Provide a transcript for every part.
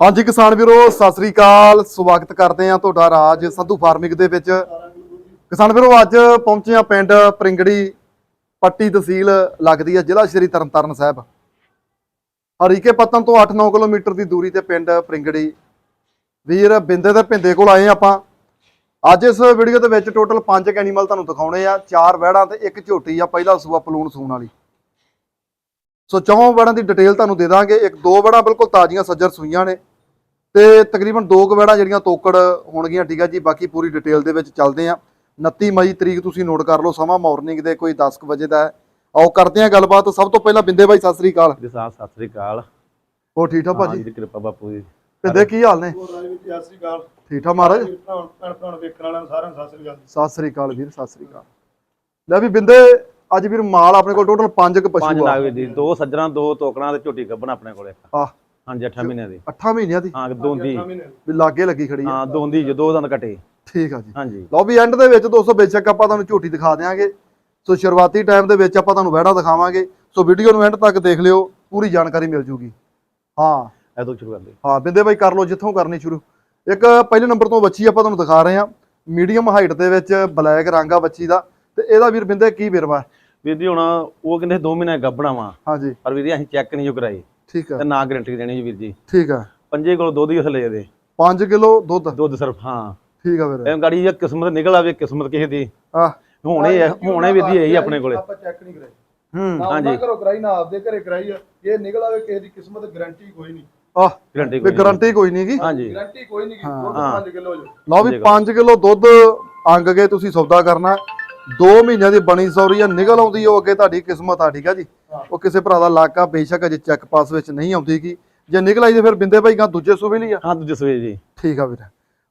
ਹਾਂਜੀ ਕਿਸਾਨ ਵੀਰੋ, ਸਤਿ ਸ੍ਰੀ ਅਕਾਲ। ਸਵਾਗਤ ਕਰਦੇ ਆ ਤੁਹਾਡਾ ਰਾਜ ਸੰਧੂ ਫਾਰਮਿੰਗ ਦੇ ਵਿੱਚ। ਕਿਸਾਨ ਵੀਰੋ, ਅੱਜ ਪਹੁੰਚੇ ਆ ਪਿੰਡ ਪ੍ਰਿੰਗੜੀ ਪੱਟੀ ਤਹਿਸੀਲ, ਲੱਗਦੀ ਹੈ ਜ਼ਿਲ੍ਹਾ ਸ਼੍ਰੀ ਤਰਨਤਾਰਨ ਸਾਹਿਬ। ਹਰੀਕੇ ਪਤਨ ਤੋਂ 8-9 ਕਿਲੋਮੀਟਰ ਦੀ ਦੂਰੀ ਤੇ ਪਿੰਡ ਪ੍ਰਿੰਗੜੀ। ਵੀਰ, ਬਿੰਦੇ ਦੇ ਪਿੰਦੇ ਕੋਲ ਆਏ ਆਪਾਂ। ਅੱਜ ਇਸ ਵੀਡੀਓ ਦੇ ਵਿੱਚ ਟੋਟਲ 5 ਐਨੀਮਲ ਤੁਹਾਨੂੰ ਦਿਖਾਉਣੇ ਆ। ਚਾਰ ਵਹਿੜਾਂ ਤੇ ਇੱਕ ਝੋਟੀ ਆ, ਪਹਿਲਾ ਸੂਆ ਪਲੂਣ ਸੂਣ ਵਾਲੀ। ਸੋ ਚੌਂ ਵੜਾਂ ਦੀ ਡਿਟੇਲ ਤੁਹਾਨੂੰ ਦੇ ਦਾਂਗੇ। ਇੱਕ ਦੋ ਵੜਾਂ ਬਿਲਕੁਲ ਤਾਜ਼ੀਆਂ, ਸੱਜਰ ਸੂਈਆਂ ਨੇ। ਤੇ ਤਕਰੀਬਨ ਦੋ ਕੁ ਵੜਾਂ ਜਿਹੜੀਆਂ ਤੋਕੜ ਹੋਣਗੀਆਂ ਠੀਕ ਆ ਜੀ ਬਾਕੀ ਪੂਰੀ ਡਿਟੇਲ ਦੇ ਵਿੱਚ ਚੱਲਦੇ ਆ। 29 ਮਈ ਤਰੀਕ ਤੁਸੀਂ ਨੋਟ ਕਰ ਲਓ ਸਮਾਂ ਮਾਰਨਿੰਗ ਦੇ ਕੋਈ 10 ਕੁ ਵਜੇ ਦਾ ਹੈ। ਆਓ ਕਰਦੇ ਆ ਗੱਲਬਾਤ। ਸਭ ਤੋਂ ਪਹਿਲਾਂ ਬਿੰਦੇ ਬਾਈ ਸਤਿ ਸ੍ਰੀ ਅਕਾਲ। ਜੀ ਸਾਹਿਬ ਸਤਿ ਸ੍ਰੀ ਅਕਾਲ। ਹੋਰ ਠੀਕ ਠਾਕ ਹਾਂ ਭਾਜੀ? ਜੀ ਕਿਰਪਾ ਬਾਪੂ ਜੀ। ਬਿੰਦੇ ਕੀ ਹਾਲ ਨੇ? ਹੋਰ ਰਾਜ ਵਿੱਚ ਸਤਿ ਸ੍ਰੀ ਅਕਾਲ। ਠੀਕ ਠਾਕ ਮਹਾਰਾਜ? ਭੈਣ ਭੈਣ ਭੈਣ ਵੇਖਣ ਵਾਲਿਆਂ ਨੂੰ ਸਾਰਿਆਂ ਨੂੰ ਸਤਿ ਸ੍ਰੀ ਅਕਾਲ ਸਤਿ ਸ੍ਰੀ ਅਕਾਲ ਵੀਰ ਸਤਿ ਸ੍ਰੀ ਅਕਾਲ। ਲੈ ਵੀ ਬਿੰਦੇ ਅੱਜ ਵੀਰ ਮਾਲ ਆਪਣੇ ਕੋਲ ਟੋਟਲ 5 ਕ ਪੰਜ ਪਸ਼ੂ ਆ। ਨਾਗ ਜੀ ਦੋ ਸੱਜਣਾ ਦੋ ਤੋਕੜਾਂ ਤੇ ਝੋਟੀ ਗੱਬਣ ਆਪਣੇ ਕੋਲੇ। ਆਹ ਹਾਂਜੀ 8 ਮਹੀਨਿਆਂ ਦੀ। 8 ਮਹੀਨਿਆਂ ਦੀ? ਹਾਂ ਦੋਂਦੀ। ਵੀ ਲਾਗੇ ਲੱਗੀ ਖੜੀ ਆ। ਹਾਂ ਦੋਂਦੀ ਜੋ ਦੋ ਦੰਦ ਕੱਟੇ ਠੀਕ ਆ ਜੀ। ਹਾਂਜੀ। ਲਓ ਵੀ ਐਂਡ ਦੇ ਵਿੱਚ ਦੋਸਤੋ ਬੇਸ਼ੱਕ ਆਪਾਂ ਤੁਹਾਨੂੰ ਝੋਟੀ ਦਿਖਾ ਦਿਆਂਗੇ। ਸੋ ਸ਼ੁਰੂਆਤੀ ਟਾਈਮ ਦੇ ਵਿੱਚ ਆਪਾਂ ਤੁਹਾਨੂੰ ਵਹਿੜਾ ਦਿਖਾਵਾਂਗੇ। ਸੋ ਵੀਡੀਓ ਨੂੰ ਐਂਡ ਤੱਕ ਦੇਖ ਲਿਓ ਪੂਰੀ ਜਾਣਕਾਰੀ ਮਿਲ ਜੂਗੀ। ਹਾਂ। ਤੋਂ ਸ਼ੁਰੂ ਕਰਦੇ। ਹਾਂ ਬਿੰਦੇ ਬਾਈ ਕਰ ਲਓ ਜਿੱਥੋਂ ਕਰਨੀ ਸ਼ੁਰੂ। ਇੱਕ ਪਹਿਲੇ ਨੰਬਰ ਤੋਂ ਬੱਚੀ ਆਪਾਂ ਤੁਹਾਨੂੰ ਦਿਖਾ ਰਹੇ ਹਾਂ। ਮੀਡੀਅਮ ਹਾਈਟ ਦੇ ਵਿੱਚ ਬਲੈਕ ਰੰਗ ਆ ਬੱਚੀ ਦਾ। ਤੇ ਇਹਦਾ ਵੀਰ ਬਿੰਦੇ ਕੀ ਵੇਰਵਾ? ਵੀਰ ਜੀ ਹੁਣ ਉਹ ਕਹਿੰਦੇ 2 ਮਹੀਨੇ ਗੱਬਣਾ ਵਾ। ਹਾਂਜੀ। ਪਰ ਵੀਰ ਅਸੀਂ ਚੈੱਕ ਨਹੀਂ ਜੋ ਕਰਾਈ। ਠੀਕ ਆ। ਤੇ ਨਾ ਗਰੰਟੀ ਦੇਣੀ ਜੀ ਵੀਰ ਜੀ। ਠੀਕ ਆ। ਪੰਜੇ ਕੋਲ ਦੁੱਧ ਹੀ ਉਸ ਲੈ ਦੇ 5 ਕਿਲੋ ਦੁੱਧ? ਦੁੱਧ ਸਿਰਫ ਹਾਂ। ਠੀਕ ਆ ਵੀਰ ਇਹ ਗਾੜੀ ਜੇ ਕਿਸਮਤ ਨਿਕਲ ਆਵੇ ਕਿਸਮਤ ਕਿਸੇ ਦੀ। ਆ ਹੁਣੇ ਇਹ- ਹੁਣੇ ਵੀਰ ਜੀ ਇਹੀ ਆਪਣੇ ਕੋਲੇ। ਆਪਾਂ ਚੈੱਕ ਨਹੀਂ ਕਰਾਈ। ਹੂੰ ਨਾ ਹਾਂਜੀ। ਉਹਨਾਂ ਘਰੋਂ ਕਰਾਈ ਨਾ ਆਪਦੇ ਘਰੇ ਕਰਾਈ ਆ। ਇਹ ਨਿਕਲ ਆਵੇ ਕਿਸੇ ਦੀ ਕਿਸਮਤ ਗਾਰੰਟੀ ਕੋਈ ਨਹੀਂ। ਆ ਗਰੰਟੀ ਕੋਈ ਨਹੀਂ। ਗੀ। ਹਾਂਜੀ। ਗਾਰੰਟੀ ਕੋਈ ਨਹੀਂ ਹਾਂ। 5 ਕਿਲੋ ਜੋ। ਲਓ ਵੀ 5 ਕਿਲੋ। ਦੁੱਧ ਅੰਗ ਕੇ ਤੁਸੀਂ ਸੌਦਾ ਕਰਨਾ। 2 ਮਹੀਨਿਆਂ ਦੀ ਬਣੀ ਸੌਰੀ ਆ ਨਿਕਲ ਆਉਂਦੀ ਉਹ ਅੱਗੇ ਤੁਹਾਡੀ ਕਿਸਮਤ ਆ ਠੀਕ ਆ ਜੀ। ਉਹ ਕਿਸੇ ਭਰਾ ਦਾ ਇਲਾਕਾ ਬੇਸ਼ੱਕ ਅਜੇ ਚੈੱਕ ਪਾਸ ਵਿੱਚ ਨਹੀਂ ਆਉਂਦੀਗੀ ਜੇ ਨਿਕਲ ਆਈ ਤੇ ਫਿਰ ਬਿੰਦੇ ਭਾਈ ਗਾਂ ਦੂਜੇ ਸੂਬੇ ਲਈ ਆ। ਹਾਂ ਦੂਜੇ ਸਵੇ ਜੀ ਠੀਕ ਆ ਵੀਰ।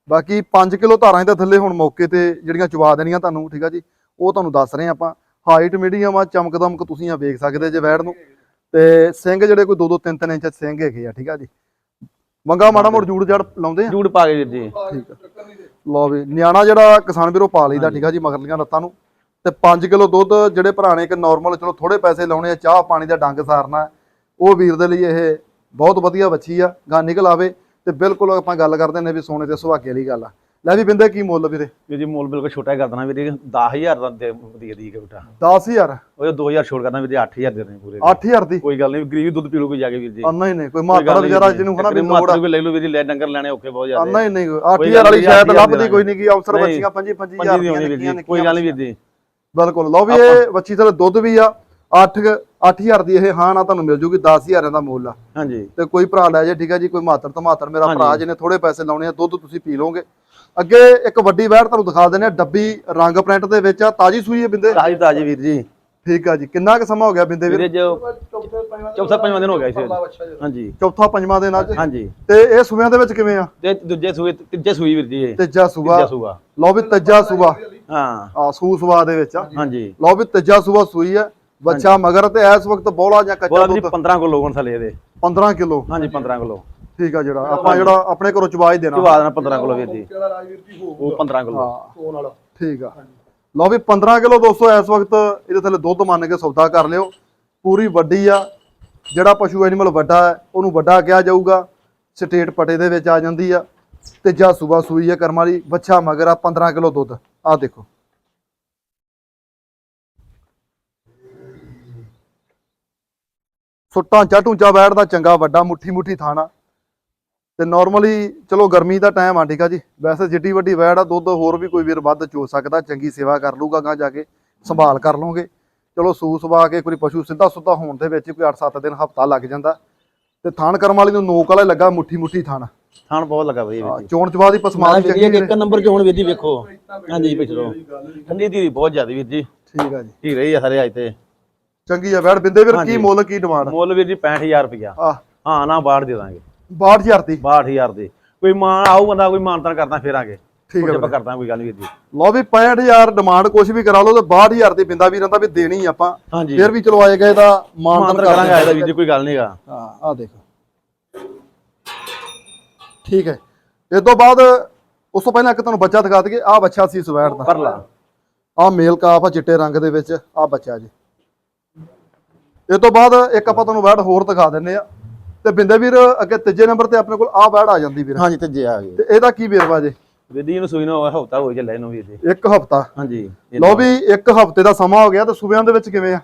ਬਾਕੀ 5 ਕਿਲੋ ਧਾਰਾਂ ਦੇ ਥੱਲੇ ਹੁਣ ਮੌਕੇ ਤੇ ਜਿਹੜੀਆਂ ਚਵਾ ਦੇਣੀਆਂ ਤੁਹਾਨੂੰ ਠੀਕ ਆ ਜੀ? ਉਹ ਤੁਹਾਨੂੰ ਦੱਸ ਰਹੇ ਆਪਾਂ। ਹਾਈਟ ਮੀਡੀਅਮ ਆ ਚਮਕ ਦਮਕ ਤੁਸੀਂ ਆ ਵੇਖ ਸਕਦੇ ਜੇ ਵੈੜ ਨੂੰ। ਤੇ ਸਿੰਘ ਜਿਹੜੇ ਕੋਈ 2-2 3-3 ਇੰਚ ਸਿੰਘ ਹੈਗੇ ਆ ਠੀਕ ਆ ਜੀ? ਮੰਗਾ ਮਾੜਾ ਮੋੜ ਜੂੜ ਜੜ ਲਾਉਂਦੇ ਆ? ਜੂੜ ਪਾ ਕੇ ਜੀ। ਠੀਕ ਆ। ਲਓ ਵੀ ਨਿਆਣਾ ਜਿਹੜਾ ਕਿਸਾਨ ਵੀਰੋ ਪਾ ਲਈਦਾ ਠੀਕ ਆ ਜੀ ਮਗਰਲੀਆਂ ਲੱਤਾਂ ਨੂੰ। ਤੇ 5 ਕਿਲੋ ਦੁੱਧ ਜਿਹੜੇ ਭਰਾ ਨੇ ਇੱਕ ਨਾਰਮਲ ਚਲੋ ਥੋੜੇ ਪੈਸੇ ਲਾਉਣੇ ਆ ਚਾਹ ਪਾਣੀ ਦਾ ਡੰਗ ਸਾਰਨਾ ਹੈ, ਉਹ ਵੀਰ ਦੇ ਲਈ ਇਹ ਬਹੁਤ ਵਧੀਆ ਬੱਚੀ ਆ ਗਾਂ ਨਿਕਲ ਆਵੇ ਤੇ ਬਿਲਕੁਲ ਆਪਾਂ ਗੱਲ ਕਰਦੇ ਨੇ ਵੀ ਸੋਨੇ ਤੇ ਸੁਹਾਗੇ ਵਾਲੀ ਗੱਲ ਆ। ਲੈ ਵੀ ਬਿੰਦੇ ਕੀ ਮੁੱਲ ਵੀਰੇ? ਵੀਰ ਜੀ ਮੁੱਲ ਬਿਲਕੁਲ ਛੋਟਾ ਹੀ ਕਰ ਦੇਣਾ ਵੀਰ ਜੀ 10000 ਦਾ ਦੇ ਦੇ ਬੇਟਾ। 10000 ਉਹ 2000 ਛੋੜ ਕਰਨਾ ਵੀਰ ਜੀ 8000 ਦੇ ਦੇਣੇ ਪੂਰੇ। 8000 ਦੀ? ਕੋਈ ਗੱਲ ਨਹੀਂ ਗਰੀਬ ਦੁੱਧ ਪੀ ਲੂ ਕੋਈ ਜਾ ਕੇ ਵੀਰ ਜੀ। ਆ ਨਹੀਂ ਨਹੀਂ ਕੋਈ ਮਾਤਰਾ ਵਿਚਾਰਾ ਜਿਹਨੂੰ ਹਨਾ ਵੀ ਆ। ਕੋਈ ਲੈ ਲੂ ਵੀਰ ਲੈ ਡੰਗਰ ਲੈਣੇ ਔਖੇ ਬਹੁਤ ਜ਼ਿਆਦਾ। ਨਹੀਂ ਨਹੀਂ ਕੋਈ 8000 ਵਾਲੀ ਸ਼ਾਇਦ ਨਹੀਂ, ਲੱਭਦੀ ਕੋਈ ਨਹੀਂ ਕੀ ਅਫਸਰ ਨਹੀਂ। ਬੱਚੀਆਂ 25 ਪੰਜੀ 25000 ਦੀ ਹੋਣੀ ਵੀਰ ਜੀ ਕੋਈ ਗੱਲ ਨਹੀਂ ਵੀਰ ਜੀ। ਬਿਲਕੁਲ। ਲਓ ਵੀ ਇਹ ਬੱਚੀ ਥਲੇ ਦੁੱਧ ਵੀ ਆ 8 8000 ਦੀ ਇਹ ਹਾਂ ਨਾ ਤੁਹਾਨੂੰ ਮਿਲ ਜੂਗੀ 10000 ਦਾ ਮੁੱਲ ਆ। ਹਾਂਜੀ। ਤੇ ਕੋਈ ਭਰਾ ਲੈ ਜੇ ਠੀਕ ਹੈ ਜੀ ਕੋਈ ਮਾਤਰ ਧਮਾਤਰ ਮੇਰਾ ਭਰਾ। ਜਿਹਨੇ ਥੋੜੇ ਪੈਸੇ ਲਾਉਣੇ ਆ ਦੁੱਧ ਤੁਸੀਂ ਪੀ ਲਓਗੇ। ਅੱਗੇ ਇੱਕ ਵੱਡੀ ਵਹਿੜ ਤੁਹਾਨੂੰ ਦਿਖਾ ਦਿੰਦੇ ਆ ਡੱਬੀ ਰੰਗ ਪ੍ਰਿੰਟ ਦੇ ਵਿੱਚ ਆ ਤਾਜੀ ਸੂਈ ਹੈ ਬਿੰਦੇ? ਤਾਜੀ ਤਾਜੀ ਵੀਰ ਜੀ। ਠੀਕ ਆ ਜੀ। ਕਿੰਨਾ ਕੁ ਸਮਾਂ ਹੋ ਗਿਆ ਬਿੰਦੇ ਵੀਰੇ? ਚੌਥੇ ਪੰਜਵਾਂ ਦਿਨ ਹੋ ਗਿਆ ਸੀ। ਅੱਜ। ਅੱਛਾ ਜੀ ਹਾਂਜੀ। ਚੌਥਾ ਪੰਜਵਾਂ ਦਿਨ ਅੱਜ ਹਾਂਜੀ। ਤੇ ਇਹ ਸੂਬਿਆਂ ਦੇ ਵਿੱਚ ਕਿਵੇਂ ਆ? ਤੇ ਦੂਜੇ ਸੂਏ ਤੀਜੇ ਸੂਈ ਵੀਰ ਜੀ ਤੀਜਾ ਸੂਬਾ ਤੀਜਾ ਸੂਆ। ਲਓ ਵੀ ਤੀਜਾ ਸੂਬਾ ਹਾਂ। ਆ ਸੂ ਸੂਬਾ ਦੇ ਵਿੱਚ ਆ। ਹਾਂਜੀ। ਲਓ ਵੀ ਤੀਜਾ ਸੂਬਾ ਸੂਈ ਆ। ਬੱਚਾ ਮਗਰ ਤੇ ਇਸ ਵਕਤ ਬੋਲਾ ਜਾਂ ਕੱਚਾ ਜੀ ਦੁੱਧ? 15 ਕਿਲੋ ਕੋਣ ਥਲੇ ਇਹਦੇ। 15 ਕਿਲੋ। ਹਾਂਜੀ 15 ਕਿਲੋ। ਠੀਕ ਆ ਜਿਹੜਾ ਆਪਾਂ ਜਿਹੜਾ ਆਪਣੇ ਘਰੋਂ ਚਵਾ ਹੀ ਦੇਣਾ। ਚਵਾ ਦੇਣਾ 15 ਕਿਲੋ ਵੀਰ ਜੀ। ਜੀ ਉਹ 15 ਕਿਲੋ। ਹਾਂ। ਫੋਨ ਵਾਲਾ ਠੀਕ ਆ। ਲਓ ਵੀ 15 ਕਿਲੋ ਦੋਸਤੋ ਇਸ ਵਕਤ ਇਹਦੇ ਥੱਲੇ ਦੁੱਧ ਮੰਨ ਕੇ ਸੌਦਾ ਕਰ ਲਿਓ। ਪੂਰੀ ਵੱਡੀ ਆ। ਜਿਹੜਾ ਪਸ਼ੂ ਐਨੀਮਲ ਵੱਡਾ ਹੈ ਉਹਨੂੰ ਵੱਡਾ ਕਿਹਾ ਜਾਊਗਾ। ਸਟੇਟ ਪਟੇ ਦੇ ਵਿੱਚ ਆ ਜਾਂਦੀ ਆ। ਤੀਜਾ ਸੂਬਾ ਸੂਈ ਆ ਕਰਮ ਵਾਲੀ। ਬੱਚਾ ਮਗਰ ਆ 15 ਕਿਲੋ ਦੁੱਧ। ਆ ਦੇਖੋ। ਸੁੱਟਾਂ ਚਾਟੂਚਾ ਬੈਠਦਾ ਚੰਗਾ, ਵੱਡਾ ਮੁੱਠੀ ਮੁੱਠੀ ਥਾਣਾ। ਤੇ ਨਾਰਮਲੀ ਚਲੋ ਗਰਮੀ ਦਾ ਟਾਈਮ ਆ, ਠੀਕ ਆ ਜੀ। ਵੈਸੇ ਜਿੱਡੀ ਵੱਡੀ ਵੈੜ ਆ, ਦੁੱਧ ਹੋਰ ਵੀ ਕੋਈ ਵੀਰ ਵੱਧ ਚੋ ਸਕਦਾ, ਚੰਗੀ ਸੇਵਾ ਕਰ ਲੂਗਾ ਗਾਂ ਜਾ ਕੇ, ਸੰਭਾਲ ਕਰ ਲਓਗੇ ਚਲੋ ਸੂ ਸਵਾ ਕੇ ਕੋਈ ਪਸ਼ੂ ਸਿੱਧਾ ਸੁੱਧਾ ਹੋਣ ਦੇ ਵਿੱਚ ਕੋਈ 8-7 ਦਿਨ ਹਫਤਾ ਲੱਗ ਜਾਂਦਾ। ਤੇ ਥਾਣ ਕਰਮ ਵਾਲੀ ਨੂੰ ਨੋਕ ਵਾਲਾ ਲੱਗਾ ਮੁੱਠੀ ਮੁੱਠੀ ਥਾਣ। ਥਾਣ ਬਹੁਤ ਲੱਗਾ ਵੀਰ ਹਾਂ, ਜੀ ਚੋਣ ਚਵਾ ਦੀ ਪਸਮਾਨ ਚੰਗੀ ਵੀਰੇ ਇੱਕ ਨੰਬਰ ਚੋਣ ਵੀਰ ਜੀ ਵੇਖੋ। ਹਾਂਜੀ ਪਿਛਲੋ ਠੰਡੀ ਦੀ ਬਹੁਤ ਜ਼ਿਆਦਾ ਵੀਰ ਜੀ। ਠੀਕ ਆ ਜੀ। ਠੀਕ ਰਹੀ ਆ ਸਾਰੇ ਅੱਜ ਤੇ। ਚੰਗੀ ਆ ਵੈੜ ਬਿੰਦੇ ਵੀਰ ਕੀ। ਮੁੱਲ ਕੀ ਡਿਮਾਂਡ ਮੁੱਲ ਵੀਰ ਜੀ 65000 ਰੁਪਇਆ ਆ। ਹਾਂ ਨਾ ਬਾਹਰ ਦੇ ਦਾਂਗੇ। 62000 ਦੀ? 62000 ਦੀ। ਕੋਈ ਮਾਨ ਆਊ ਬੰਦਾ ਕੋਈ ਮਾਨਤਾਨ ਕਰਦਾ ਫੇਰਾਂਗੇ ਠੀਕ ਹੈ ਆਪਾਂ ਕਰਦਾ ਕੋਈ ਗੱਲ ਨਹੀਂ ਵੀਰ ਜੀ। ਲਓ ਵੀ 65000 ਡਿਮਾਂਡ ਕੁਝ ਵੀ ਕਰਾ ਲਓ ਤੇ 62000 ਦੀ ਬਿੰਦਾ ਵੀਰਾਂ ਦਾ ਵੀ ਦੇਣੀ ਆਪਾਂ। ਹਾਂਜੀ। ਫਿਰ ਵੀ ਚਲੋ ਆਏਗਾ ਇਹਦਾ ਮਾਨਤਨ ਮਾਨਤਾਨ ਕਰਾਂਗੇ ਦਾ ਵੀਰ ਜੀ ਕੋਈ ਗੱਲ ਨਹੀਂਗਾ ਹਾਂ ਆ ਦੇਖੋ। ਠੀਕ ਹੈ। ਇਸ ਤੋਂ ਬਾਅਦ ਉਸ ਤੋਂ ਪਹਿਲਾਂ ਇੱਕ ਤੁਹਾਨੂੰ ਬੱਚਾ ਦਿਖਾ ਦਈਏ। ਆ ਬੱਚਾ ਸੀ ਸਵੈਰ ਦਾ। ਪਰ ਲਾ ਆ ਮੇਲ ਕਾਫ ਆ ਚਿੱਟੇ ਰੰਗ ਦੇ ਵਿੱਚ। ਆ ਬੱਚਾ ਜੀ। ਇਸ ਤੋਂ ਬਾਅਦ ਇੱਕ ਆਪਾਂ ਤੁਹਾਨੂੰ ਵੈੜ ਹੋਰ ਦਿਖਾ ਦਿੰਨੇ ਆ ਤੇ ਬਿੰਦੇ ਵੀਰ ਅੱਗੇ ਤੀਜੇ ਨੰਬਰ ਤੇ ਆਪਣੇ ਕੋਲ ਆ ਵੈੜ ਆ ਜਾਂਦੀ ਵੀਰ। ਹਾਂਜੀ ਤੀਜੇ ਆ ਗਏ। ਤੇ ਇਹਦਾ ਕੀ ਵੇਰਵਾ ਜੇ? ਜੀ ਇਹਨੂੰ ਸੂਈ ਨੂੰ ਹਫਤਾ ਹੋ ਚੱਲਿਆ ਇਹਨੂੰ ਵੀਰ ਜੀ ਇੱਕ ਹਫਤਾ। ਹਾਂਜੀ। ਲਓ ਵੀ ਇੱਕ ਹਫ਼ਤੇ ਦਾ ਸਮਾਂ ਹੋ ਗਿਆ ਤੇ ਸੂਬਿਆਂ ਦੇ ਵਿੱਚ ਕਿਵੇਂ ਆ?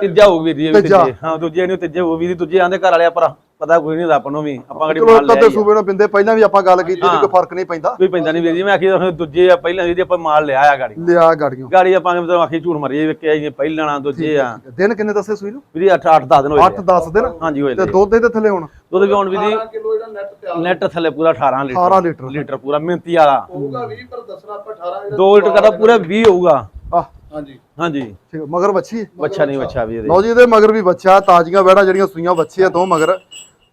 ਤੀਜਾ ਹੋਊ ਵੀਰ ਜੀ ਵੀ ਤੀਜਾ। ਹਾਂ ਦੂਜੇ ਨੂੰ ਤੀਜੇ ਹੋਊ ਵੀਰ ਜੀ ਦੂਜੇ ਆਂਦੇ ਘਰ ਵਾਲਿਆ ਪਰ ਪਤਾ ਕੋਈ ਨਹੀਂ ਆਪਾਂ ਨੂੰ ਵੀ। ਆਪਾਂ ਕਿਹੜੀ ਚਲੋ ਮਾਲ ਲਿਆ ਤੇ ਹੀ ਆ। ਸੂਬੇ ਨਾਲ ਬਿੰਦੇ ਪਹਿਲਾਂ ਵੀ ਆਪਾਂ ਗੱਲ ਕੀਤੀ ਤੇ ਕੋਈ ਫ਼ਰਕ ਨਹੀਂ ਪੈਂਦਾ। ਕੋਈ ਪੈਂਦਾ ਨਹੀਂ ਵੀਰ ਜੀ ਮੈਂ ਆਖੀ ਤਾਂ ਦੂਜੇ ਆ ਪਹਿਲਾਂ ਵੀਰ ਜੀ ਆਪਾਂ ਮਾਲ ਲਿਆ ਆ ਗਾੜੀ। ਲਿਆ ਗਾੜੀਆਂ ਗਾੜੀ ਆਪਾਂ ਕਿਵੇਂ ਆਖੀ ਝੂਠ ਮਰੀਏ ਵੇਖਿਆ ਜੀ ਪਹਿਲਾਂ ਨਾ ਦੂਜੇ ਆ। ਦਿਨ ਕਿੰਨੇ ਦੱਸੇ ਸੂਈ ਨੂੰ? ਵੀਰ ਜੀ 8 8 10 ਦਿਨ ਹੋਏ 8 10 ਦਿਨ? ਹਾਂਜੀ ਹੋਏ ਤੇ ਨੇ। ਦੁੱਧ ਇਹਦੇ ਥੱਲੇ ਹੁਣ? ਦੁੱਧ ਵੀ ਹੁਣ ਵੀਰ ਜੀ 18 ਕਿਲੋ ਜਿਹੜਾ ਨੈਟ ਤਿਆਰ ਨੈਟ ਥੱਲੇ ਪੂਰਾ 18 ਲੀਟਰ। 18 ਲੀਟਰ। ਲੀਟਰ ਪੂਰਾ ਮਿਹਨਤੀ ਵਾਲਾ। ਹੋਊਗਾ 20 ਪਰ ਦੱਸਣਾ ਆਪਾਂ 18 ਜਿਹੜਾ 2 ਲੀਟਰ ਕਰਦਾ ਪੂਰਾ 20 ਹੋਊਗਾ। ਆ ਹਾਂਜੀ। ਹਾਂਜੀ। ਠੀਕ ਮਗਰ ਵੱਛੀ? ਹੈ। ਬੱਚਾ ਨਹੀਂ ਬੱਚਾ ਵੀ ਇਹਦੇ ਲਓ ਜੀ ਇਹਦੇ ਮਗਰ ਵੀ ਬੱਚਾ ਤਾਜ਼ੀਆਂ ਵੈੜਾਂ ਜਿਹੜੀਆਂ ਸੂਈਆਂ ਬੱਚੇ ਆ ਦੋ ਮਗਰ।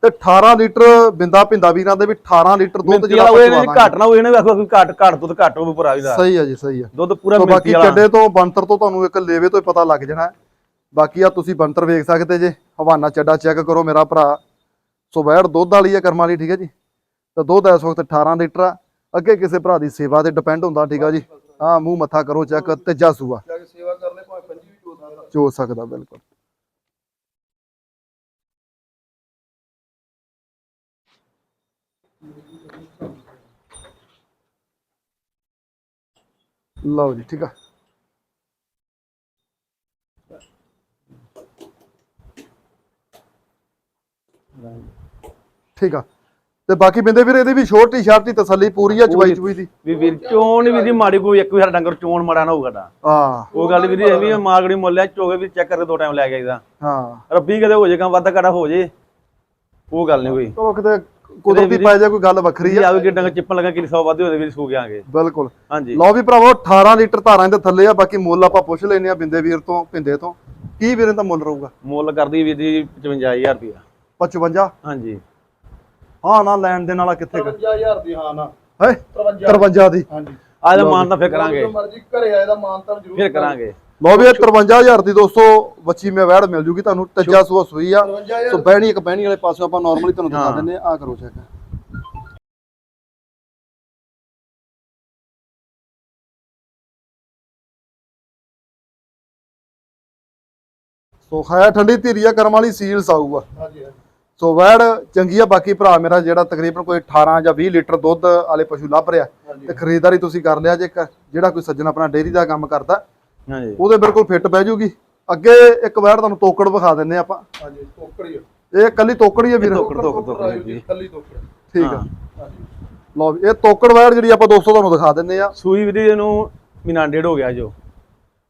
ਤੇ 18 ਲੀਟਰ ਬਿੰਦਾ ਪਿੰਦਾ ਵੀਰਾਂ ਦੇ ਵੀ 18 ਲੀਟਰ ਦੁੱਧ ਜਿਹੜਾ ਉਹ ਇਹਨੇ ਘੱਟ ਨਾ ਹੋਏ ਨਾ ਵੇਖੋ ਕੋਈ ਘੱਟ ਘੱਟ ਦੁੱਧ ਘੱਟ ਹੋਵੇ ਪੂਰਾ ਵੀ ਦਾ ਸਹੀ ਆ ਜੀ ਸਹੀ ਆ ਦੁੱਧ ਪੂਰਾ ਮਿਹਨਤੀ ਬਾਕੀ ਚੱਡੇ ਤੋਂ ਬੰਤਰ ਤੋਂ ਤੁਹਾਨੂੰ ਇੱਕ ਲੇਵੇ ਤੋਂ ਹੀ ਪਤਾ ਲੱਗ ਜਾਣਾ ਹੈ। ਬਾਕੀ ਆ ਤੁਸੀਂ ਬੰਤਰ ਵੇਖ ਸਕਦੇ ਜੇ ਹਵਾਨਾ ਚੱਡਾ ਚੈੱਕ ਕਰੋ ਮੇਰਾ ਭਰਾ। ਸੋ ਵੈੜ ਦੁੱਧ ਵਾਲੀ ਆ ਕਰਮਾਂ ਵਾਲੀ ਠੀਕ ਹੈ ਜੀ। ਤੇ ਦੁੱਧ ਇਸ ਵਕਤ 18 ਲੀਟਰ ਆ। ਅੱਗੇ ਕਿਸੇ ਭਰਾ ਦੀ ਸੇਵਾ ਤੇ ਡਿਪੈਂਡ ਹੁੰਦਾ ਠੀਕ ਆ ਜੀ। ਹਾਂ ਮੂੰਹ ਮੱਥਾ ਕਰੋ ਚੈੱਕ ਤੀਜਾ ਸੂਆ। ਜਾ ਕੇ ਸੇਵਾ ਕਰ ਲੈ ਭਾਵੇਂ ਪੰਜੀ ਵੀ ਜੋ ਸਕਦਾ। ਜੋ ਸਕਦਾ ਬਿਲਕੁਲ। ਲਓ ਜੀ ਠੀਕ ਆ। ਠੀਕ ਆ। ਤੇ ਬਾਕੀ ਬਿੰਦੇ ਵੀਰ ਇਹਦੀ ਵੀ ਛੋਟੀ ਛਾਟੀ ਤਸੱਲੀ ਪੂਰੀ ਆ ਚਵਾਈ ਚੁਈ ਦੀ। ਵੀ ਵੀਰ ਚੋਣ ਵੀ ਦੀ ਮਾੜੀ ਕੋਈ ਇੱਕ ਵੀ ਸਾਡਾ ਡੰਗਰ ਚੋਣ ਮਾੜਾ ਨਾ ਹੋਊਗਾ ਸਾਡਾ। ਆ ਉਹ ਗੱਲ ਵੀਰ ਇਹ ਵੀ ਮਾਗੜੀ ਮੁੱਲਿਆ ਚੋਗੇ ਵੀ ਚੈੱਕ ਕਰਕੇ ਦੋ ਟਾਈਮ ਲੈ ਕੇ ਆਈਦਾ। ਹਾਂ। ਰੱਬੀ ਕਦੇ ਹੋ ਜਾਏਗਾ ਵਾਧਾ ਘਾਟਾ ਹੋ ਜੇ ਉਹ ਗੱਲ ਨਹੀਂ ਕੋਈ ਚਲੋ ਕਿਤੇ ਕੁਦਰਤੀ ਪੈ ਜਾ ਕੋਈ ਗੱਲ ਵੱਖਰੀ ਵੀ ਆ। ਆਵੇ ਕਿ ਡੰਗਰ ਚਿੱਪਣ ਲੱਗਾ ਕਿ 100 ਵਾਧੇ ਹੋਦੇ ਵੀਰ ਸੂ ਗਿਆਂਗੇ ਬਿਲਕੁਲ। ਹਾਂਜੀ। ਲਓ ਵੀ ਭਰਾਵੋ 18 ਲੀਟਰ ਧਾਰਾਂ ਦੇ ਥੱਲੇ ਆ ਬਾਕੀ ਮੁੱਲ ਆਪਾਂ ਪੁੱਛ ਲੈਨੇ ਆ ਬਿੰਦੇ ਵੀਰ ਤੋਂ ਪਿੰਦੇ ਤੋਂ। ਕੀ ਵੀਰੇ ਦਾ ਮੁੱਲ ਰਹੂਗਾ? ਮੁੱਲ ਕਰਦੀ ਵੀਰ ਜੀ 55000 ਰੁਪਇਆ। 55 ਹਾਂਜੀ। ਹਾਂ ਨਾ ਲੈਣ ਦੇ ਨਾਲ ਕਿੱਥੇ 53000 ਦੀ ਹਾਂ ਨਾ। ਹੈ? 53 53 ਦੀ। ਹਾਂਜੀ। ਆ ਜਾ ਮਾਨ ਤਾਂ ਫਿਰ ਕਰਾਂਗੇ। ਜੋ ਮਰਜ਼ੀ ਘਰੇ ਆਏ ਦਾ ਮਾਨਤਾਨ ਜ਼ਰੂਰ ਫਿਰ ਕਰਾਂਗੇ। ਲਓ ਵੀ ਇਹ 53000 ਦੀ ਦੋਸਤੋ ਬੱਚੀ ਮੇ ਵੈੜ ਮਿਲ ਜੂਗੀ ਤੁਹਾਨੂੰ ਤੱਜਾ ਸੂਆ ਸੂਈ ਆ। 53000 ਸੋ ਬਹਿਣੀ ਇੱਕ ਬਹਿਣੀ ਵਾਲੇ ਪਾਸੋਂ ਆਪਾਂ ਨਾਰਮਲੀ ਤੁਹਾਨੂੰ ਦਿਖਾ। ਦਿੰਨੇ ਆ ਆ ਕਰੋ ਚੈੱਕ ਸੋ ਹੈ ਠੰਡੀ ਧੀਰੀ ਆ ਕਰਮ ਵਾਲੀ ਸੀਲਸ ਆਊਗਾ। ਹਾਂਜੀ ਹਾਂਜੀ। ਸੋ ਵੈੜ ਚੰਗੀ ਆ ਬਾਕੀ ਭਰਾ ਮੇਰਾ ਜਿਹੜਾ ਤਕਰੀਬਨ ਕੋਈ 18 ਜਾਂ 20 ਲੀਟਰ ਦੁੱਧ ਵਾਲੇ ਪਸ਼ੂ ਲੱਭ ਰਿਹਾ ਤੇ ਖਰੀਦਦਾਰੀ ਤੁਸੀਂ ਕਰ ਲਿਆ ਜੇ ਜਿਹੜਾ ਕੋਈ ਸੱਜਣ ਆਪਣਾ ਡੇਅਰੀ ਦਾ ਕੰਮ ਕਰਦਾ ਹਾਂਜੀ। ਉਹਦੇ ਬਿਲਕੁਲ ਫਿੱਟ ਬਹਿ ਜੂਗੀ। ਅੱਗੇ ਇੱਕ ਵੈੜ ਤੁਹਾਨੂੰ ਤੋਕੜ ਵਿਖਾ ਦਿੰਨੇ ਆਪਾਂ। ਹਾਂਜੀ ਟੋਕੜੀ ਆ। ਇਹ ਕੱਲੀ ਤੋਕੜ ਹੀ ਆ ਵੀਰ? ਤੋਕੜ, ਤੋਕੜ, ਤੋਕੜ ਕੱਲੀ ਟੋਕੜ ਠੀਕ ਆ। ਹਾਂ। ਹਾਂਜੀ ਲਓ ਵੀ ਇਹ ਤੋਕੜ ਵੈੜ ਜਿਹੜੀ ਆਪਾਂ 200 ਤੁਹਾਨੂੰ ਦਿਖਾ ਦਿੰਨੇ ਆ ਸੂਈ ਵੀਰ ਜੀ ਇਹਨੂੰ ਮਹੀਨਾ ਡੇਢ ਹੋ ਗਿਆ ਜੋ।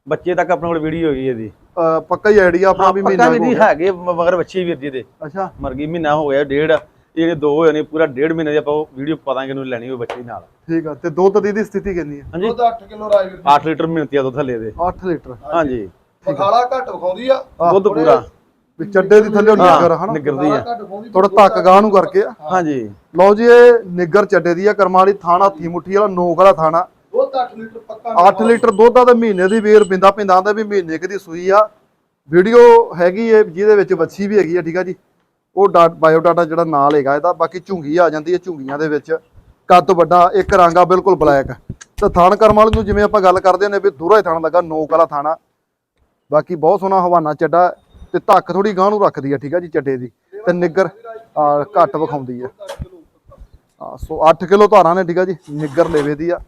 ਬੱਚੇ ਤੱਕ ਆਪਣੇ ਕੋਲ ਵੀਡੀਓ ਹੈਗੀ ਇਹਦੀ। ਅਹ ਪੱਕਾ ਹੀ ਆਈਡੀਆ ਆਪਣਾ ਵੀ ਪੱਕਾ ਮਹੀਨਾ ਵੀਰ ਹੋ ਜੀ ਗਿਆ। ਹੈਗੇ ਮ- ਮਗਰ ਬੱਚੇ ਵੀਰ ਜੀ ਦੇ। ਅੱਛਾ। ਮਰ ਗਈ ਮਹੀਨਾ ਹੋ ਗਿਆ ਡੇਢ। ਇਹਨੇ ਦੋ ਹੋਏ ਨੇ ਪੂਰਾ ਡੇਢ ਮਹੀਨੇ ਦੀ ਆਪਾਂ ਵੀਡੀਓ ਪਤਾਂਗੇ ਨੂੰ ਲੈਣੀ ਹੋਵੇ ਬੱਚੇ ਨਾਲ। ਠੀਕ ਆ ਤੇ ਦੁੱਧ ਦੀ ਦੀ ਸਥਿਤੀ ਕਿੰਨੀ ਆ? ਹਾਂਜੀ। ਦੁੱਧ 8 ਕਿਲੋ ਰਾਜ ਵੀਰ 8 ਲੀਟਰ ਮਿਹਨਤੀ ਆ ਦੁੱਧ ਥੱਲੇ ਦੇ। 8 ਲੀਟਰ। ਹਾਂਜੀ। ਬਖਾਲਾ ਘੱਟ ਵਿਖਾਉਂਦੀ ਆ। ਦੁੱਧ ਪੂਰਾ। ਵੀ ਚੱਡੇ ਦੀ ਥੱਲੇ ਨਿੱਗਰ ਹਨਾ? ਨਿਗਰਦੀ ਆ। ਥੋੜਾ ਧੱਕ ਗਾਹ ਨੂੰ ਕਰਕੇ ਆ। ਹਾਂਜੀ। ਲਓ ਜੀ ਇਹ ਨਿੱਗਰ ਚੱਡੇ ਦੀ ਆ ਕਰਮਾਂ ਵਾਲੀ ਥਾਣਾ ਹੱਥੀ ਮੁੱਠੀ ਵਾਲਾ ਨੋਕ ਵਾਲਾ ਥਾਣਾ। ਦੁੱਧ 8 ਲੀਟਰ ਪੱਕਾ 8 ਲੀਟਰ ਦੁੱਧ ਆ ਤੇ ਮਹੀਨੇ ਦੀ ਵੇਰ ਬਿੰਦਾ ਪਿੰਦਾ ਦਾ ਵੀ ਮਹੀਨੇ ਕੁ ਦੀ ਸੂਈ ਆ। ਵੀਡੀਓ ਹੈਗੀ ਏ ਜਿਹਦੇ ਵਿੱਚ ਵੱਛੀ ਵੀ ਹੈਗੀ ਆ ਠੀਕ ਆ ਜੀ? ਉਹ ਬਾਇਓ ਡਾਟਾ ਜਿਹੜਾ ਨਾਲ ਹੈਗਾ, ਇਹਦਾ ਬਾਕੀ ਝੁੰਗੀ ਆ ਜਾਂਦੀ ਹੈ ਝੁੰਗੀਆਂ ਦੇ ਵਿੱਚ। ਕੱਦ ਵੱਡਾ, ਇੱਕ ਰੰਗਾ ਬਿਲਕੁਲ ਬਲੈਕ। ਤੇ ਥਾਣ ਕਰਮ ਵਾਲੇ ਨੂੰ ਜਿਵੇਂ ਆਪਾਂ ਗੱਲ ਕਰਦੇ ਨੇ ਵੀ ਦੂਰਾ ਹੀ ਥਣ ਲੱਗਾ, ਨੋਕ ਵਾਲਾ ਥਾਣਾ ਬਾਕੀ ਬਹੁਤ ਸੋਹਣਾ ਹਵਾਨਾ ਚੱਡਾ ਤੇ ਧੱਕ ਥੋੜੀ ਗਾਂ ਨੂੰ ਰੱਖਦੀ ਆ, ਠੀਕ ਆ ਜੀ, ਚੱਡੇ ਦੀ। ਤੇ ਨਿੱਗਰ ਘੱਟ ਵਿਖਾਉਂਦੀ ਆ। ਆ, ਸੋ 8 ਕਿਲੋ ਧਾਰਾਂ ਨੇ, ਠੀਕ ਆ ਜੀ, ਨਿੱਗਰ ਲੇਵੇ ਦੀ ਆ।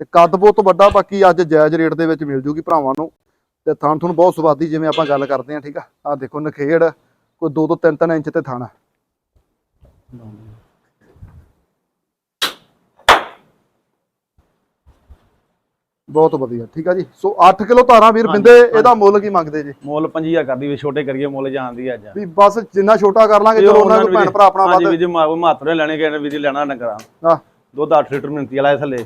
ਤੇ ਕੱਦ ਬਹੁਤ ਵੱਡਾ, ਬਾਕੀ ਅੱਜ ਜਾਇਜ਼ ਰੇਟ ਦੇ ਵਿੱਚ ਮਿਲ ਜੂਗੀ ਭਰਾਵਾਂ ਨੂੰ। ਤੇ ਥਾਣ ਤੁਹਾਨੂੰ ਬਹੁਤ ਸਵਾਦੀ ਜਿਵੇਂ ਆਪਾਂ ਗੱਲ ਕਰਦੇ ਆ ਠੀਕ ਆ। ਆ ਦੇਖੋ, ਨਖੇੜ ਕੋਈ 2 ਤੋਂ 3 3 ਇੰਚ ਤੇ ਥਣ। ਬਹੁਤ ਵਧੀਆ ਠੀਕ ਆ ਜੀ। ਸੋ 8 ਕਿਲੋ ਧਾਰਾਂ ਵੀਰ ਬਿੰਦੇ ਇਹਦਾ ਮੁੱਲ ਕੀ ਮੰਗਦੇ ਜੀ? ਮੁੱਲ 5000 ਕਰਦੀ ਵੀ ਛੋਟੇ ਕਰੀਏ ਮੁੱਲ ਜਾਂਦੀ ਅੱਜ। ਵੀ ਬਸ ਜਿੰਨਾ ਛੋਟਾ ਕਰ ਲਾਂਗੇ ਚਲੋ ਉਹਨਾਂ ਨੂੰ ਭੈਣ ਭਰਾ ਆਪਣਾ ਵੱਧ ਵੀ ਜੀ ਮਾਤਰੇ ਲੈਣੇ ਕਿ ਵੀ ਜੀ ਲੈਣਾ ਡੰਗਰਾਂ ਆ ਦੁੱਧ 8 ਲੀਟਰ ਮਿਹਨਤੀ ਵਾਲਾ ਥੱਲੇ।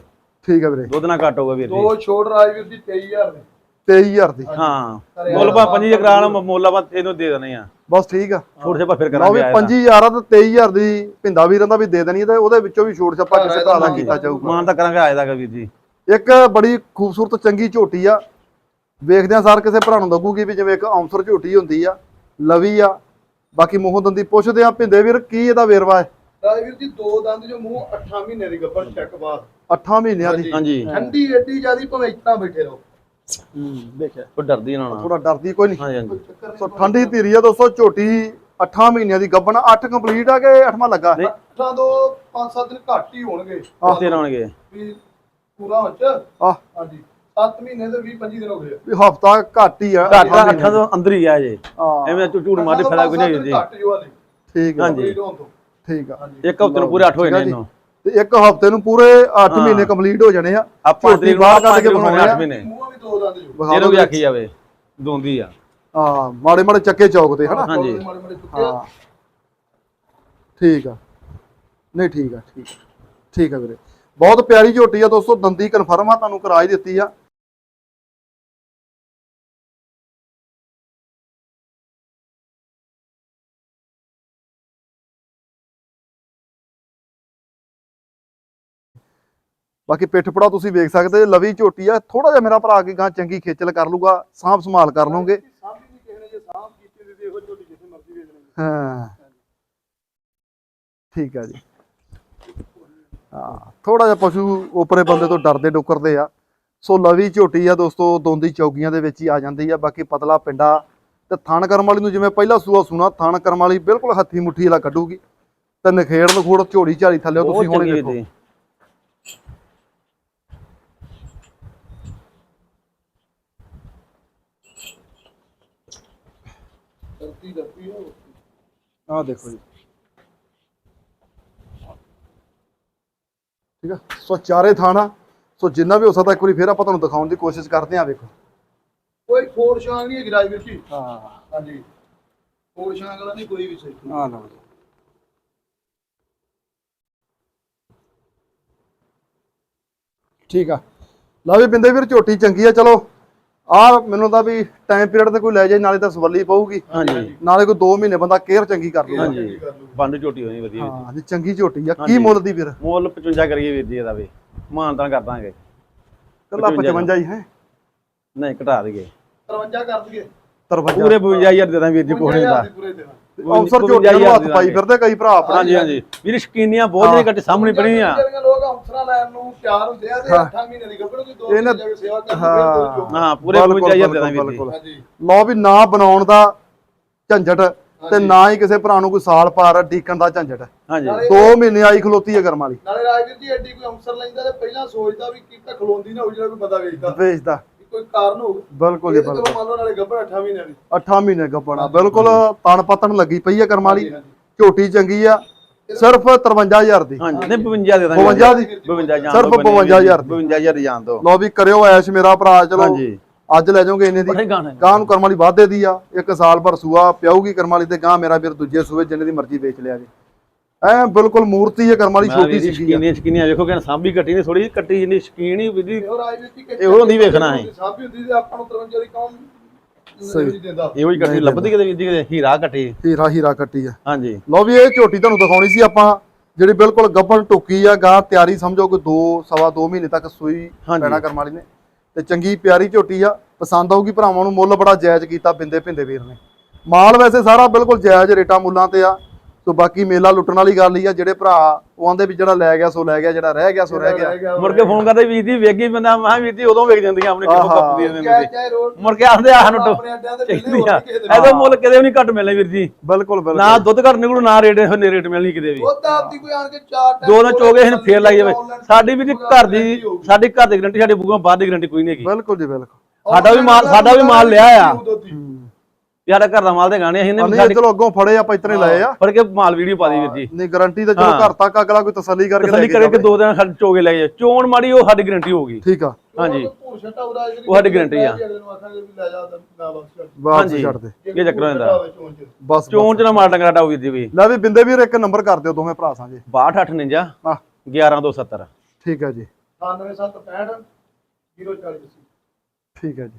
ਠੀਕ ਆ ਵੀਰੇ। ਦੁੱਧ ਨਾ ਘੱਟ ਹੋਊਗਾ ਵੀਰ ਜੀ। ਦੋ ਛੋੜ ਰਾਜ ਵੀਰ ਦੀ 23000 ਦੇ 23000 ਦੀ। ਹਾਂ। ਮੁੱਲ ਪਾ 5000 ਕਰਾ ਲਾ ਮੁੱਲ ਆਪਾਂ ਇਹਨੂੰ ਦੇ ਦੇਣੇ ਆ। ਬਸ ਠੀਕ ਆ। ਛੋਟੇ ਛੇਪਾ ਫਿਰ ਕਰਾਂਗੇ 25000 ਆ ਤੇ 23000 ਦੀ ਭਿੰਦਾ ਵੀਰਾਂ ਦਾ ਵੀ ਦੇ ਦੇਣੀ ਹੈ ਤੇ ਉਹਦੇ ਵਿੱਚੋਂ ਵੀ ਛੋਟ ਛੱਪਾ ਕਿਸੇ ਭਰਾ ਦਾ ਕੀਤਾ ਜਾਊਗਾ। ਮਾਨ ਤਾਂ ਕਰਾਂਗੇ ਆਏ ਦਾ ਵੀਰ ਜੀ। ਇੱਕ ਬੜੀ ਖੂਬਸੂਰਤ ਚੰਗੀ ਝੋਟੀ ਆ। ਵੇਖਦੇ ਆ ਸਾਰ ਕਿਸੇ ਭਰਾ ਨੂੰ ਲੱਗੂਗੀ ਵੀ ਜਿਵੇਂ ਇੱਕ ਔਂਸਰ ਝੋਟੀ ਹੁੰਦੀ ਆ ਲਵੀ ਆ। ਬਾਕੀ ਮੂੰਹੋਂ ਦੰਦੀ ਪੁੱਛਦੇ ਆ ਭਿੰਦੇ ਵੀਰ ਕੀ ਇਹਦਾ ਵੇਰਵਾ ਹੈ? ਰਾਜ ਵੀਰ ਜੀ ਦੋ ਦੰਦ ਜੋ ਮੂੰਹ 8 ਮਹੀਨੇ ਦੀ ਗੱਭਰ ਚੈੱਕ ਬਾਅਦ। 8 ਮਹੀਨਿਆਂ ਦੀ। ਹਾਂਜੀ। ਠੰਡੀ ਏਡੀ ਜਿਆਦੀ ਭਾਵੇਂ ਇਤਨਾ ਬੈਠੇ ਰਹੋ। ਦੇਖਿਆ। ਉਹ ਡਰਦੀ ਨਾ ਨਾ ਥੋੜਾ ਡਰਦੀ ਕੋਈ ਨਹੀਂ। ਹਾਂਜੀ ਹਾਂਜੀ। ਚੱਕਰ ਸੋ ਠੰਡੀ ਧੀਰੀ ਆ ਦੋਸਤੋ ਝੋਟੀ 8 ਮਹੀਨਿਆਂ ਦੀ ਗੱਬਣ 8 ਕੰਪਲੀਟ ਆ ਕਿ 8ਵਾਂ ਲੱਗਾ? ਨਹੀਂ। ਤਾਂ ਦੋ 5-7 ਦਿਨ ਘੱਟ ਹੀ ਹੋਣਗੇ। ਉੱਥੇ ਰਹਿਣਗੇ ਵੀ ਪੂਰਾ ਹੋ ਚ। ਆ ਹਾਂਜੀ। 7 ਮਹੀਨੇ ਤੇ 20-25 ਦਿਨ ਹੋ ਗਏ। ਵੀ ਹਫਤਾ ਘੱਟ ਹੀ ਆ। ਘੱਟ ਅੱਠਾਂ ਤੋਂ ਅੰਦਰ ਹੀ ਆ ਜੇ। ਹਾਂ। ਐਵੇਂ ਝੂ- ਝੂਠ ਮਾਰਦੇ ਫਾਇਦਾ ਕੋਈ ਨਹੀਂ ਜੀ। ਘੱਟ ਜੋ ਵਾਲੀ ਠੀਕ ਆ। ਹਾਂਜੀ। ਕੰਪਲੀਟ ਹੋਣ ਤੋਂ। ਠੀਕ ਆ। ਹਾਂਜੀ। ਇੱਕ ਹਫ਼ਤੇ ਨੂੰ ਪੂਰੇ 8 ਹੋਏ ਨੇ ਠੀਕ ਆ ਜੀ। ਇਹਨੂੰ। ਤੇ ਇੱਕ ਹਫ਼ਤੇ ਨੂੰ ਪੂਰੇ 8 ਹਾਂ। ਮਹੀਨੇ ਕੰਪਲੀਟ ਹੋ ਜਾਣੇ ਆ। ਆਪਾਂ ਝੋਟੀ ਤਰੀਕ ਬਾਹਰ ਕੱਢ ਬਾਹਰ ਕੇ ਬਣਾਉਣੇ 8 ਆ ਮਹੀਨੇ। ਮੂੰਹ ਵੀ ਦੋ ਦੰਦ ਜੋ ਵਿਖਾ ਜਿਹਨੂੰ ਵੀ ਦਿਓ ਆਖੀ ਜਾਵੇ ਦੋਂਦੀ ਆ। ਹਾਂ ਮਾੜੇ ਮਾੜੇ ਚੱਕੇ ਚੌਕ ਤੇ ਹਨਾ? ਹਾਂਜੀ। ਮਾੜੇ ਮਾੜੇ ਚੁੱਕੇ। ਆ। ਹਾਂ। ਠੀਕ ਆ। ਨਹੀਂ ਠੀਕ ਆ ਠੀਕ ਆ। ਠੀਕ ਆ ਵੀਰੇ। ਬਹੁਤ ਪਿਆਰੀ ਝੋਟੀ ਆ ਦੋਸਤੋ ਦੰਦੀ ਕਨਫਰਮ ਆ ਤੁਹਾਨੂੰ ਕਰਾ ਹੀ ਦਿੱਤੀ ਆ। ਬਾਕੀ ਪਿੱਠ ਪੜਾ ਤੁਸੀਂ ਵੇਖ ਸਕਦੇ ਜੇ ਲਵੀ ਝੋਟੀ ਆ ਥੋੜਾ ਜਿਹਾ ਮੇਰਾ ਭਰਾ ਕੀ ਗਾਂ ਚੰਗੀ ਖੇਚਲ ਕਰ ਲੂਗਾ ਸਾਂਭ ਸੰਭਾਲ ਕਰ ਲਓਗੇ ਸਾਂਭ ਵੀ ਨਹੀਂ ਕਿਸੇ ਨੇ ਜੇ ਸਾਂਭ ਕੀਤੀ ਤੇ ਇਹੋ ਝੋਟੀ ਜਿੱਥੇ ਮਰਜ਼ੀ ਵੇਚ ਲੈਣੀ ਹਾਂ। ਠੀਕ ਆ ਜੀ। ਹਾਂ ਥੋੜਾ ਜਿਹਾ ਪਸ਼ੂ ਉਪਰੇ ਬੰਦੇ ਤੋਂ ਡਰਦੇ ਡੁਕਰਦੇ ਆ। ਸੋ ਲਵੀ ਝੋਟੀ ਆ ਦੋਸਤੋ ਦੋਂਦੀ ਚੌਕੀਆਂ ਦੇ ਵਿੱਚ ਹੀ ਆ ਜਾਂਦੀ ਆ ਬਾਕੀ ਪਤਲਾ ਪਿੰਡਾ। ਤੇ ਥਣ ਕਰਮ ਵਾਲੀ ਨੂੰ ਜਿਵੇਂ ਪਹਿਲਾ ਸੂਆ ਸੁਣਾ ਥਣ ਕਰਮ ਵਾਲੀ ਬਿਲਕੁਲ ਹੱਥੀ ਮੁੱਠੀ ਵਾਲਾ ਕੱਢੂਗੀ। ਤੇ ਨਖੇੜ ਨਖੋੜ ਝੋੜੀ ਝਾੜੀ ਥੱਲੇ ਤੁਸੀਂ ਹੁਣੇ ਦੇਖੋ ਧਰਤੀ ਹੋ ਆਹ ਦੇਖੋ ਜੀ। ਠੀਕ ਆ? ਸੋ ਚਾਰੇ ਥਾਣਾ ਸੋ ਜਿੰਨਾ ਵੀ ਹੋ ਸਕਦਾ ਇੱਕ ਵਾਰੀ ਫੇਰ ਆਪਾਂ ਤੁਹਾਨੂੰ ਦਿਖਾਉਣ ਦੀ ਕੋਸ਼ਿਸ਼ ਕਰਦੇ ਆ ਵੇਖੋ। ਕੋਈ ਖੋੜ ਛਾਂਗ ਨਹੀਂ ਹੈਗੀ ਰਾਜਵੀਰ ਜੀ। ਹਾਂ। ਹਾਂਜੀ। ਖੋੜ ਛਾਂਗ ਵਾਲਾ ਨਹੀਂ ਕੋਈ ਵੀ ਸਹੀ ਆ ਲਓ ਜੀ। ਠੀਕ ਆ। ਲਾ ਵੀ ਬਿੰਦੇ ਵੀਰ ਝੋਟੀ ਚੰਗੀ ਆ ਚਲੋ। ਆ ਮੈਨੂੰ ਤਾਂ ਵੀ ਟਾਈਮ ਪੀਰੀਅਡ ਤੇ ਕੋਈ ਲੈ ਜਾਏ ਨਾਲੇ ਤਾਂ ਸਵੱਲੀ ਪਊਗੀ। ਹਾਂਜੀ। ਨਾਲੇ ਕੋਈ 2 ਮਹੀਨੇ ਬੰਦਾ ਕੇਅਰ ਚੰਗੀ ਕਰ ਲੂਗਾ ਹਾਂਜੀ। ਬੰਦ ਝੋਟੀ ਹੋਣੀ ਵਧੀਆ ਵੀਰ। ਹਾਂ ਜੀ ਚੰਗੀ ਝੋਟੀ ਆ ਕੀ। ਮੁੱਲ ਦੀ ਵੀਰ ਮੁੱਲ 55 ਕਰੀਏ ਵੀਰ ਜੀ ਇਹਦਾ ਵੀ। ਮਾਨ ਤਾਂ ਕਰ ਦਾਂਗੇ। ਕੱਲਾ 55 55 ਹੀ ਹੈ? ਨਹੀਂ ਘਟਾ ਦਈਏ। 53 ਕਰ ਦਈਏ। 53 ਪੂਰੇ 52000 ਦੇ ਦਾਂ ਵੀਰ ਜੀ ਕੋਹਣੇ ਦਾ 52,000 ਦੇ। ਪੂਰੇ ਦੇਣਾ ਅਫਸਰ ਝੋਟੀਆਂ ਨੂੰ ਹੱਥ ਪਾਈ ਫਿਰਦੇ ਕਈ ਭਰਾ ਆਪਣੇ ਹਾਂਜੀ ਹਾਂਜੀ। ਵੀਰ ਸ਼ਕੀਨੀਆਂ ਬਹੁਤ ਜਿਹੜੇ ਕੱਟੇ ਸਾਹਮਣੇ ਪੜੀਆਂ ਜਿਹੜੀਆਂ ਲੋਕ ਅਫਸਰਾਂ ਲੈਣ ਨੂੰ ਤਿਆਰ ਹੁੰਦੇ ਆ ਤੇ ਹਾਂ। 8 ਮਹੀਨੇ ਦੀ ਗੱਭਰੂ ਦੋ ਇਹਨੇ- ਮਹੀਨੇ ਜਾ ਕੇ ਸੇਵਾ ਕਰਨ ਹਾਂ। ਦੋ ਪੂਰੇ ਬਿਲਕੁਲ, 55000 ਦੇ ਦਾਂ ਵੀਰ ਜੀ। ਬਿਲਕੁਲ। ਹਾਂਜੀ। ਲਓ ਵੀ ਨਾ ਬਣਾਉਣ ਦਾ ਝੰਜਟ ਤੇ ਨਾ ਹੀ ਕਿਸੇ ਭਰਾ ਨੂੰ ਕੋਈ ਸਾਲ ਪਾਰ ਡੀਕਣ ਦਾ ਝੰਜਟ। ਹਾਂਜੀ। ਨਾਲੇ 2 ਮਹੀਨੇ ਆਈ ਖਲੋਤੀ ਹੈ ਕਰਮ ਵਾਲੀ। ਨਾਲੇ ਰਾਜਵੀਰ ਜੀ ਐਡੀ ਕੋਈ ਅਫਸਰ ਲੈਂਦਾ ਤੇ ਪਹਿਲਾਂ ਸੋਚਦਾ ਵੀ ਕੀਤਾ ਖਲੋਂਦੀ ਨਾ ਹੋ ਜਿਹੜਾ ਕੋਈ ਬੰਦਾ ਵੇਚਦਾ। ਵੇਚਦਾ। ਕੋਈ ਕਾਰਨ ਹੋਊ? ਬਿਲਕੁਲ ਜੀ ਇਹ ਤਾਂ ਬਿਲਕੁਲ। ਚਲੋ ਮੰਨ ਲਓ ਨਾਲੇ ਗੱਭਰ 8 ਮਹੀਨੇ ਦੀ। 8 ਮਹੀਨੇ ਗੱਪਣਾ ਬਿਲਕੁਲ ਤਣ ਪਤਣ ਲੱਗੀ ਪਈ ਹੈ ਕਰਮ ਵਾਲੀ। ਹਾਂਜੀ, ਹਾਂਜੀ। ਝੋਟੀ ਚੰਗੀ ਆ। ਸਿਰਫ 53000 ਦੀ। ਹਾਂਜੀ ਨਹੀਂ 52 ਦੇ ਦਾਂ 52 ਦੀ। 52 ਜਾਨ ਸਿਰਫ 52,000 ਦੀ। 52000 ਦੀ ਜਾਨ ਦੋ। ਲਓ ਵੀ ਕਰਿਓ ਐਸ਼ ਮੇਰਾ ਭਰਾ ਚਲੋ। ਹਾਂਜੀ। ਅੱਜ ਲੈ ਜਾਓਗੇ ਇੰਨੇ ਦੀ। ਗਾਂ ਨੂੰ। ਕਰਮ ਵਾਲੀ ਵਾਧੇ ਦੀ ਆ। ਇੱਕ ਸਾਲ ਭਰ ਸੂਆ ਪਿਆਊਗੀ ਕਰਮ ਵਾਲੀ ਤੇ ਗਾਂ ਮੇਰਾ ਵੀਰ ਦੂਜੇ ਸੂਏ ਜਿੰਨੇ ਦੀ ਮਰਜ਼ੀ ਵੇਚ ਲਿਆ ਜੀ। ਐ ਬਿਲਕੁਲ ਮੂਰਤੀ ਹੈ ਕਰਮ ਵਾਲੀ ਛੋਟੀ ਵੀਰ ਜੀ ਸੀ ਸ਼ਕੀਨੀਆਂ ਸ਼ਕੀਨੀਆਂ ਵੇਖੋ ਕਿ ਸਾਂਭੀ ਕੱਟੀ ਨਹੀਂ ਥੋੜੀ ਕੱਟੀ ਜਿੰਨੀ ਸ਼ਕੀਨ ਹੀ ਜੀ ਇਹੋ ਕਿ ਹੁੰਦੀ ਵੇਖਣਾ ਹੈ। ਸਾਬੀ ਹੁੰਦੀ ਤੇ ਆਪਾਂ ਨੂੰ 53 ਦੀ ਕੌਣ ਸਹੀ। ਨਹੀਂ ਦਿੰਦਾ। ਇਹੋ ਹੀ ਕੱਟੀ ਲੱਭਦੀ ਕਿਤੇ ਜੀ ਕਿਤੇ ਹੀਰਾ ਕੱਟੀ ਹੀਰਾ ਹੀਰਾ ਕੱਟੀ ਆ। ਹਾਂਜੀ। ਲਓ ਵੀ ਇਹ ਝੋਟੀ ਤੁਹਾਨੂੰ ਦਿਖਾਉਣੀ ਸੀ ਆਪਾਂ ਜਿਹੜੀ ਬਿਲਕੁਲ ਗੱਭਣ ਟੁੱਕੀ ਆ ਗਾਂ ਤਿਆਰੀ ਸਮਝੋ ਕੋਈ 2 ਸਵਾ 2 ਮਹੀਨੇ ਤੱਕ ਸੂਈ ਹਾਂਜੀ। ਪੈਣਾ ਕਰਮ ਵਾਲੀ ਨੇ। ਤੇ ਚੰਗੀ ਪਿਆਰੀ ਝੋਟੀ ਆ ਪਸੰਦ ਆਊਗੀ ਭਰਾਵਾਂ ਨੂੰ ਮੁੱਲ ਬੜਾ ਜਾਇਜ਼ ਕੀਤਾ ਬਿੰਦੇ ਭਿੰਦੇ ਵੀਰ ਨੇ। ਮਾਲ ਵੈਸੇ ਸਾਰਾ ਬਿਲਕੁਲ ਜਾਇਜ਼ ਰੇਟਾਂ ਮੁੱਲਾਂ ਤੇ ਆ। ਸੋ ਬਾਕੀ ਮੇਲਾ ਲੁੱਟਣ ਵਾਲੀ ਗੱਲ ਹੀ ਆ ਜਿਹੜੇ ਭਰਾ ਉਹ ਆਂਦੇ ਵੀ ਜਿਹੜਾ ਲੈ ਗਿਆ ਸੋ ਲੈ ਗਿਆ ਜਿਹੜਾ ਰਹਿ ਗਿਆ ਸੋ ਰਹਿ ਗਿਆ। ਮੁੜ ਕੇ ਫੋਨ ਕਰਦੇ ਵੀਰ ਜੀ ਵੇਗੀ ਬੰਦਾ ਮੈਂ ਕਿਹਾ ਵੀਰ ਜੀ ਉਦੋਂ ਵੇਖ ਜਾਂਦੀਆਂ ਆਪਣੇ ਕਿਲੋ। ਕੱਪ ਦੀ ਦਿੰਦੇ ਮੁੜ ਕੇ ਆਖਦੇ ਆਹ ਨੂੰ ਦੇ ਐਦੋਂ ਮੁੱਲ ਕਿਤੇ ਵੀ ਨਹੀਂ ਘੱਟ ਮਿਲਣੇ ਵੀਰ ਜੀ। ਬਿਲਕੁਲ ਬਿਲਕੁਲ। ਨਾ ਦੁੱਧ ਘੱਟ ਨਿਕਲੂ ਨਾ ਰੇਟ ਹੁੰਨੇ ਰੇਟ ਮਿਲਣੀ ਕਿਤੇ ਵੀ। ਉਹ ਤਾਂ ਆਪਦੀ ਕੋਈ ਆਣ ਕੇ ਚਾਰ ਟਾਈਮ ਦੋ ਦਿਨ ਚੋਗੇ ਇਹਨੂੰ ਫੇਰ ਲਾਈ ਜਾਵੇ ਸਾਡੀ ਵੀ ਜੀ ਘਰ ਦੀ ਸਾਡੀ ਘਰ ਦੀ ਗਰੰਟੀ ਸਾਡੇ ਬੂਗਾ ਬਾਹਰ ਦੀ ਗਰੰਟੀ ਕੋਈ ਨਹੀਂ ਹੈਗੀ। ਬਿਲਕੁਲ ਜੀ ਬਿਲਕੁਲ। ਸਾਡਾ ਵੀ ਮਾਲ ਸਾਡਾ ਵੀ ਮਾਲ ਲਿਆ ਆ। ਯਾਰ ਘਰ ਦਾ ਮਾਲ ਦੇ ਗਾਣੇ ਅਸੀਂ ਨੇ ਨਹੀਂ ਚਲੋ ਅੱਗੋਂ ਫੜੇ ਆਪਾਂ ਇਤਨੇ ਲਏ ਆ। ਫੜ ਕੇ ਮਾਲ ਵੀਡੀਓ ਪਾ ਦੀ ਵੀਰ ਜੀ। ਨਹੀਂ ਗਾਰੰਟੀ ਤਾਂ ਚਲੋ। ਘਰ ਤੱਕ ਅਗਲਾ ਕੋਈ ਤਸੱਲੀ ਕਰਕੇ ਲੈ ਤਸੱਲੀ ਕੇ ਕਰੇ ਕਿ ਜਾਵੇ। ਦੋ ਦਿਨ ਸਾਡੇ ਚੋਗੇ ਲੈ ਜਾਏ ਚੋਣ ਮਾੜੀ ਉਹ ਸਾਡੀ ਗਰੰਟੀ ਹੋਊਗੀ ਠੀਕ ਆ। ਹਾਂਜੀ। ਉਹ ਸਾਡੀ guarantee ਆ। ਵੀ ਜਾ ਤਾਂ ਬਸ ਛੱਡ। ਬਾਤ ਹਾਂਜੀ। ਛੱਡ ਦੇ। ਇਹ ਚੱਕਰ ਹੋ ਜਾਂਦਾ ਹੋਵੇ ਚੋਣ ਚ। ਬਸ ਚੋਣ ਚ ਨਾ ਮਾਰ ਡੰਗਰਾ ਡਾਊ ਵੀਰ ਜੀ ਵੀ। ਲੈ ਵੀ ਬਿੰਦੇ ਵੀਰ ਇੱਕ ਨੰਬਰ ਕਰ ਦਿਓ ਦੋਵੇਂ ਭਰਾ ਸਾਂਝੇ। 6259 ਹਾਂ। 11270 ਠੀਕ ਹੈ ਜੀ। 9765 040 ਠੀਕ ਹੈ ਜੀ।